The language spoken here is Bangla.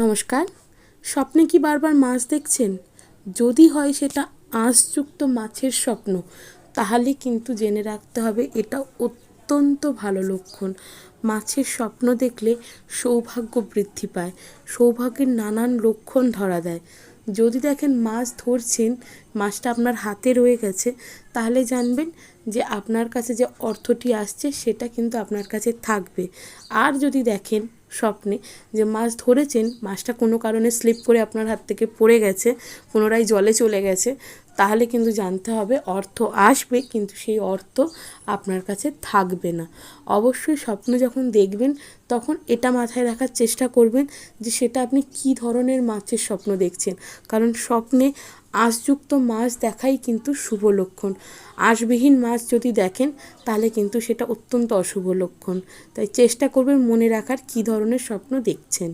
নমস্কার। স্বপ্নে কি বারবার মাছ দেখছেন? যদি হয় সেটা আঁশযুক্ত মাছের স্বপ্ন, তাহলে কিন্তু জেনে রাখতে হবে এটা অত্যন্ত ভালো লক্ষণ। মাছের স্বপ্ন দেখলে সৌভাগ্য বৃদ্ধি পায়, সৌভাগ্যের নানান লক্ষণ ধরা দেয়। যদি দেখেন মাছ ধরছেন, মাছটা আপনার হাতে রয়ে গেছে, তাহলে জানবেন যে আপনার কাছে যে অর্থটি আসছে সেটা কিন্তু আপনার কাছে থাকবে। আর যদি দেখেন স্বপ্নে যে মাছ ধরেছেন, মাছটা কোনো কারণে স্লিপ করে আপনার হাত থেকে পড়ে গেছে, পুনরায় জলে চলে গেছে। তাহলে কিন্তু জানতে হবে অর্থ আসবে, কিন্তু সেই অর্থ আপনার কাছে থাকবে না। অবশ্যই স্বপ্ন যখন দেখবেন, তখন এটা মাথায় রাখার চেষ্টা করবেন যে সেটা আপনি কী ধরনের মাছের স্বপ্ন দেখছেন। কারণ স্বপ্নে আঁশযুক্ত মাছ দেখাই কিন্তু শুভ লক্ষণ। আঁশবিহীন মাছ যদি দেখেন, তাহলে কিন্তু সেটা অত্যন্ত অশুভ লক্ষণ। তাই চেষ্টা করবেন মনে রাখার কী ধরনের স্বপ্ন দেখছেন।